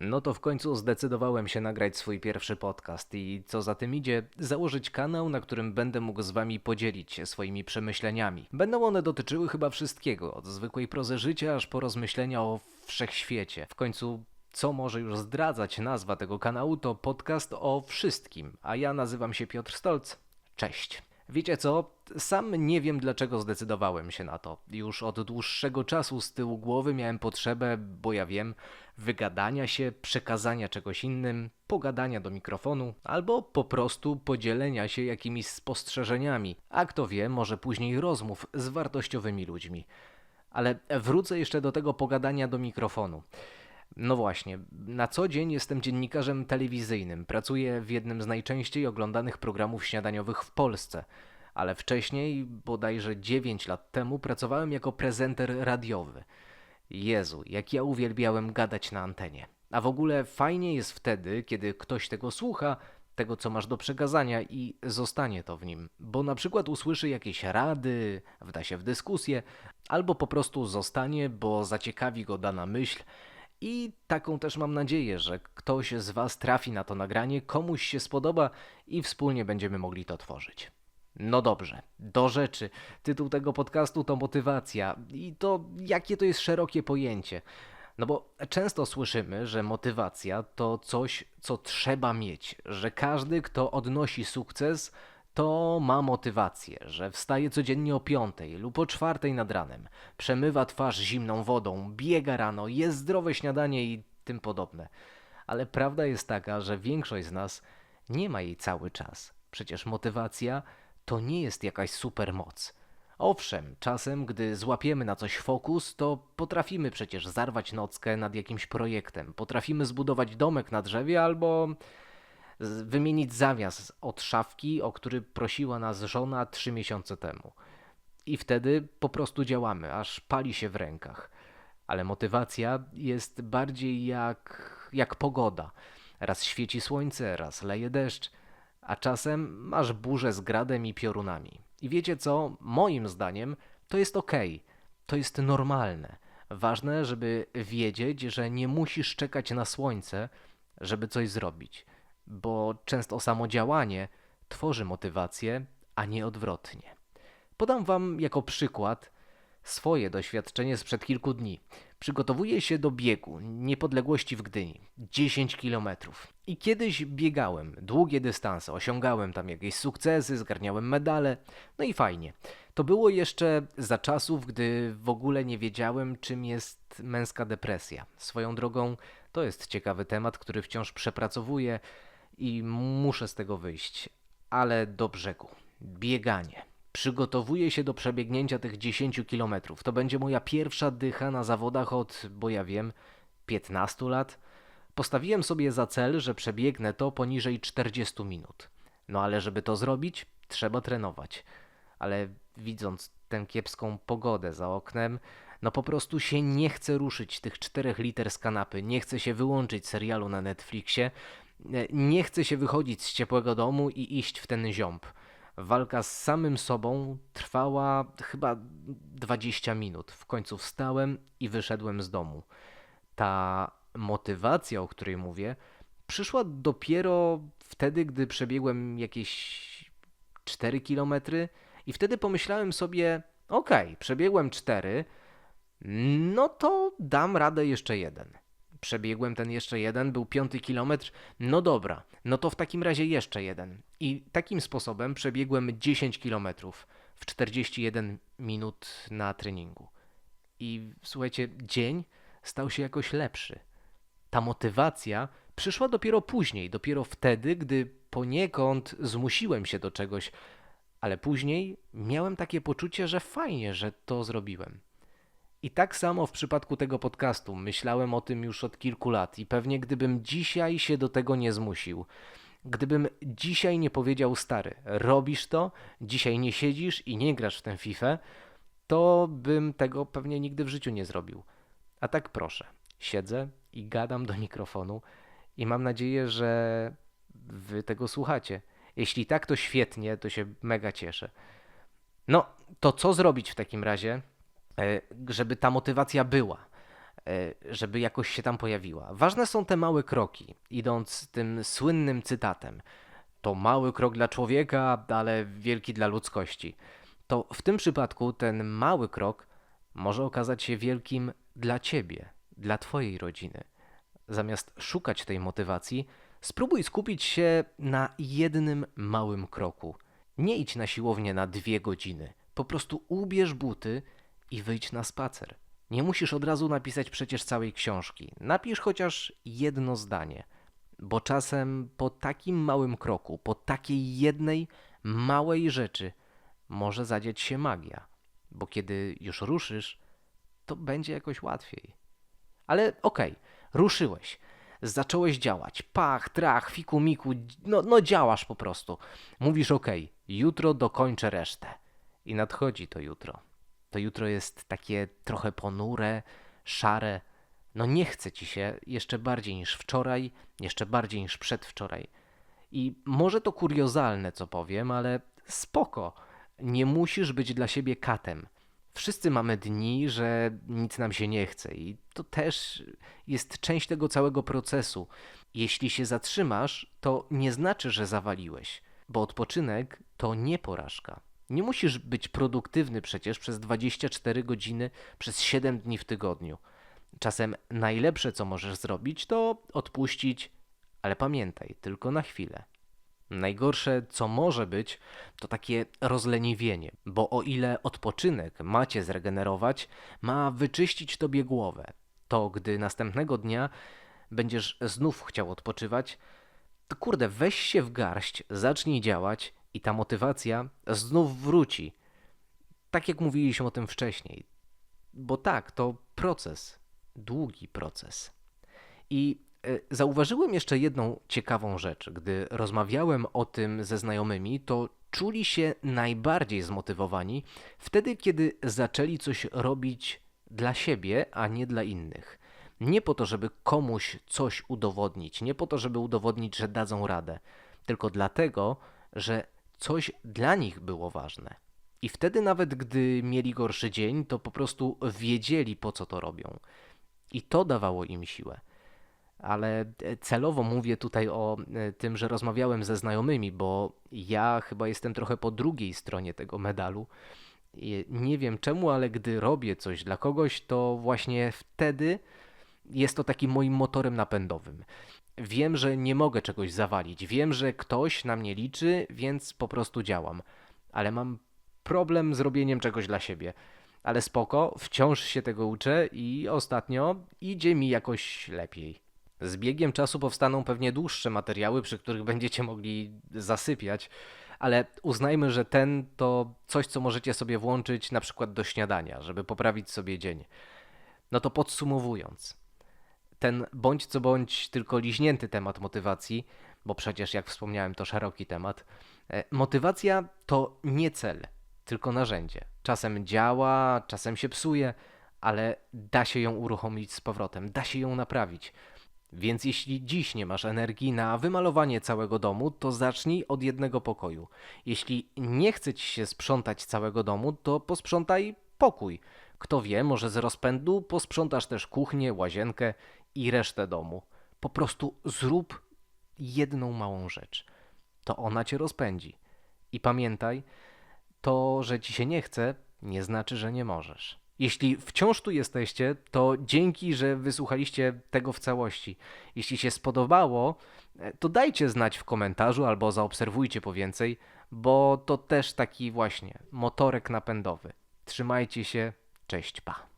No to w końcu zdecydowałem się nagrać swój pierwszy podcast i co za tym idzie, założyć kanał, na którym będę mógł z wami podzielić się swoimi przemyśleniami. Będą one dotyczyły chyba wszystkiego, od zwykłej prozy życia aż po rozmyślenia o wszechświecie. W końcu co może już zdradzać nazwa tego kanału, to podcast o wszystkim, a ja nazywam się Piotr Stolc. Cześć. Wiecie co? Sam nie wiem dlaczego zdecydowałem się na to. Już od dłuższego czasu z tyłu głowy miałem potrzebę, bo ja wiem, wygadania się, przekazania czegoś innym, pogadania do mikrofonu, albo po prostu podzielenia się jakimiś spostrzeżeniami, a kto wie, może później rozmów z wartościowymi ludźmi. Ale wrócę jeszcze do tego pogadania do mikrofonu. No właśnie, na co dzień jestem dziennikarzem telewizyjnym. Pracuję w jednym z najczęściej oglądanych programów śniadaniowych w Polsce. Ale wcześniej, bodajże 9 lat temu, pracowałem jako prezenter radiowy. Jezu, jak ja uwielbiałem gadać na antenie. A w ogóle fajnie jest wtedy, kiedy ktoś tego słucha, tego co masz do przekazania i zostanie to w nim. Bo na przykład usłyszy jakieś rady, wda się w dyskusję, albo po prostu zostanie, bo zaciekawi go dana myśl i taką też mam nadzieję, że ktoś z Was trafi na to nagranie, komuś się spodoba i wspólnie będziemy mogli to tworzyć. No dobrze, do rzeczy. Tytuł tego podcastu to motywacja i to jakie to jest szerokie pojęcie. No bo często słyszymy, że motywacja to coś, co trzeba mieć, że każdy, kto odnosi sukces, to ma motywację, że wstaje codziennie o piątej lub o czwartej nad ranem, przemywa twarz zimną wodą, biega rano, jest zdrowe śniadanie i tym podobne. Ale prawda jest taka, że większość z nas nie ma jej cały czas. Przecież motywacja to nie jest jakaś supermoc. Owszem, czasem, gdy złapiemy na coś fokus, to potrafimy przecież zarwać nockę nad jakimś projektem, potrafimy zbudować domek na drzewie albo wymienić zawias od szafki, o który prosiła nas żona trzy miesiące temu. I wtedy po prostu działamy, aż pali się w rękach. Ale motywacja jest bardziej jak, jak pogoda. Raz świeci słońce, raz leje deszcz, a czasem masz burzę z gradem i piorunami. I wiecie co? Moim zdaniem to jest ok, to jest normalne. Ważne, żeby wiedzieć, że nie musisz czekać na słońce, żeby coś zrobić bo często samo działanie tworzy motywację, a nie odwrotnie. Podam Wam jako przykład swoje doświadczenie sprzed kilku dni. Przygotowuję się do biegu niepodległości w Gdyni 10 km. I kiedyś biegałem długie dystanse, osiągałem tam jakieś sukcesy, zgarniałem medale, no i fajnie. To było jeszcze za czasów, gdy w ogóle nie wiedziałem, czym jest męska depresja. Swoją drogą, to jest ciekawy temat, który wciąż przepracowuję i muszę z tego wyjść. Ale do brzegu. Bieganie. Przygotowuję się do przebiegnięcia tych 10 kilometrów. To będzie moja pierwsza dycha na zawodach od, bo ja wiem, 15 lat. Postawiłem sobie za cel, że przebiegnę to poniżej 40 minut. No ale żeby to zrobić, trzeba trenować. Ale widząc tę kiepską pogodę za oknem, no po prostu się nie chce ruszyć tych czterech liter z kanapy, nie chce się wyłączyć serialu na Netflixie, nie chce się wychodzić z ciepłego domu i iść w ten ziąb. Walka z samym sobą trwała chyba 20 minut. W końcu wstałem i wyszedłem z domu. Ta motywacja, o której mówię, przyszła dopiero wtedy, gdy przebiegłem jakieś 4 kilometry i wtedy pomyślałem sobie, okay, przebiegłem 4, no to dam radę jeszcze jeden. Przebiegłem ten jeszcze jeden, był piąty kilometr. No dobra, no to w takim razie jeszcze jeden. I takim sposobem przebiegłem 10 kilometrów w 41 minut na treningu. I słuchajcie, dzień stał się jakoś lepszy. Ta motywacja przyszła dopiero później, dopiero wtedy, gdy poniekąd zmusiłem się do czegoś, ale później miałem takie poczucie, że fajnie, że to zrobiłem. I tak samo w przypadku tego podcastu myślałem o tym już od kilku lat i pewnie gdybym dzisiaj się do tego nie zmusił, gdybym dzisiaj nie powiedział stary, robisz to, dzisiaj nie siedzisz i nie grasz w tę FIFA, to bym tego pewnie nigdy w życiu nie zrobił. A tak proszę, siedzę i gadam do mikrofonu i mam nadzieję, że wy tego słuchacie. Jeśli tak, to świetnie, to się mega cieszę. No, to co zrobić w takim razie? E, żeby ta motywacja była. e, żeby jakoś się tam pojawiła. Ważne są te małe kroki, idąc tym słynnym cytatem. To mały krok dla człowieka, ale wielki dla ludzkości. To w tym przypadku ten mały krok może okazać się wielkim dla ciebie, dla twojej rodziny. Zamiast szukać tej motywacji, spróbuj skupić się na jednym małym kroku. Nie idź na siłownię na dwie godziny. Po prostu ubierz buty i wyjdź na spacer. Nie musisz od razu napisać przecież całej książki. Napisz chociaż jedno zdanie. Bo czasem po takim małym kroku, po takiej jednej małej rzeczy może zadzieć się magia. Bo kiedy już ruszysz, to będzie jakoś łatwiej. Ale okej, ruszyłeś. Zacząłeś działać. Pach, trach, fiku, miku. No, no działasz po prostu. Mówisz okej, jutro dokończę resztę. I nadchodzi to jutro. To jutro jest takie trochę ponure, szare. No nie chce ci się jeszcze bardziej niż wczoraj, jeszcze bardziej niż przedwczoraj. I może to kuriozalne, co powiem, ale spoko. Nie musisz być dla siebie katem. Wszyscy mamy dni, że nic nam się nie chce, i to też jest część tego całego procesu. Jeśli się zatrzymasz, to nie znaczy, że zawaliłeś, bo odpoczynek to nie porażka. Nie musisz być produktywny przecież przez 24 godziny, przez 7 dni w tygodniu. Czasem najlepsze, co możesz zrobić, to odpuścić, ale pamiętaj, tylko na chwilę. Najgorsze, co może być, to takie rozleniwienie, bo o ile odpoczynek ma cię zregenerować, ma wyczyścić tobie głowę, to gdy następnego dnia będziesz znów chciał odpoczywać, to kurde, weź się w garść, zacznij działać i ta motywacja znów wróci. Tak jak mówiliśmy o tym wcześniej. Bo tak, to proces, długi proces. I E, zauważyłem jeszcze jedną ciekawą rzecz. Gdy rozmawiałem o tym ze znajomymi, to czuli się najbardziej zmotywowani wtedy, kiedy zaczęli coś robić dla siebie, a nie dla innych. Nie po to, żeby komuś coś udowodnić, nie po to, żeby udowodnić, że dadzą radę, tylko dlatego, że coś dla nich było ważne. I wtedy, nawet gdy mieli gorszy dzień, to po prostu wiedzieli, po co to robią. I to dawało im siłę ale e, celowo mówię tutaj o e, tym, że rozmawiałem ze znajomymi, bo ja chyba jestem trochę po drugiej stronie tego medalu. Nie wiem czemu, ale gdy robię coś dla kogoś, to właśnie wtedy jest to takim moim motorem napędowym. Wiem, że nie mogę czegoś zawalić, wiem, że ktoś na mnie liczy, więc po prostu działam, ale mam problem z robieniem czegoś dla siebie. Ale spoko, wciąż się tego uczę i ostatnio idzie mi jakoś lepiej. Z biegiem czasu powstaną pewnie dłuższe materiały, przy których będziecie mogli zasypiać, ale uznajmy, że ten to coś, co możecie sobie włączyć na przykład do śniadania, żeby poprawić sobie dzień. No to podsumowując, ten bądź co bądź tylko liźnięty temat motywacji, bo przecież jak wspomniałem to szeroki temat, e, motywacja to nie cel, tylko narzędzie. Czasem działa, czasem się psuje, ale da się ją uruchomić z powrotem, da się ją naprawić. Więc jeśli dziś nie masz energii na wymalowanie całego domu, to zacznij od jednego pokoju. Jeśli nie chce ci się sprzątać całego domu, to posprzątaj pokój. Kto wie, może z rozpędu posprzątasz też kuchnię, łazienkę i resztę domu. Po prostu zrób jedną małą rzecz. To ona cię rozpędzi. I pamiętaj, to, że ci się nie chce, nie znaczy, że nie możesz. Jeśli wciąż tu jesteście, to dzięki, że wysłuchaliście tego w całości. Jeśli się spodobało, to dajcie znać w komentarzu albo zaobserwujcie po więcej, bo to też taki właśnie motorek napędowy. Trzymajcie się, cześć, pa.